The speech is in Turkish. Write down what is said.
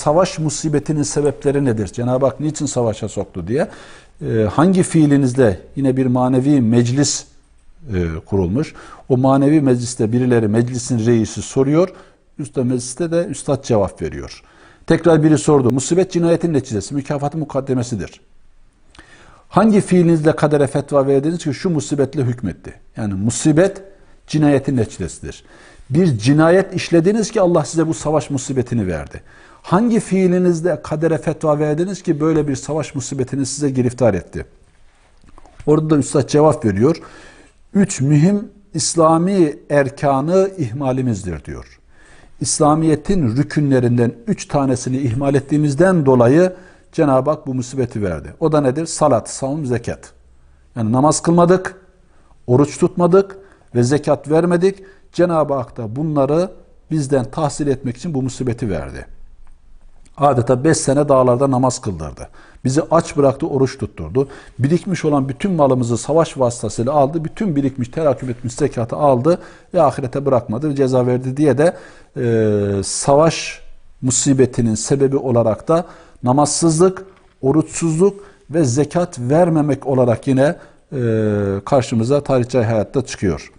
Savaş musibetinin sebepleri nedir? Cenab-ı Hak niçin savaşa soktu diye. Ee, hangi fiilinizle yine bir manevi meclis e, kurulmuş. O manevi mecliste birileri meclisin reisi soruyor. Üstad mecliste de üstad cevap veriyor. Tekrar biri sordu. Musibet cinayetin neticesi, mükafatı mukaddemesidir. Hangi fiilinizle kadere fetva verdiniz ki şu musibetle hükmetti? Yani musibet cinayetin neticesidir. Bir cinayet işlediniz ki Allah size bu savaş musibetini verdi. Hangi fiilinizle kadere fetva verdiniz ki böyle bir savaş musibetini size giriftar etti? Orada da Üstad cevap veriyor. Üç mühim İslami erkanı ihmalimizdir diyor. İslamiyet'in rükünlerinden üç tanesini ihmal ettiğimizden dolayı Cenab-ı Hak bu musibeti verdi. O da nedir? Salat, savun, zekat. Yani namaz kılmadık, oruç tutmadık ve zekat vermedik. Cenab-ı Hak da bunları bizden tahsil etmek için bu musibeti verdi. Adeta 5 sene dağlarda namaz kıldırdı. Bizi aç bıraktı, oruç tutturdu. Birikmiş olan bütün malımızı savaş vasıtasıyla aldı. Bütün birikmiş, terakküm etmiş zekatı aldı ve ahirete bırakmadı, ceza verdi diye de e, savaş musibetinin sebebi olarak da namazsızlık, oruçsuzluk ve zekat vermemek olarak yine e, karşımıza tarihçi hayatta çıkıyor.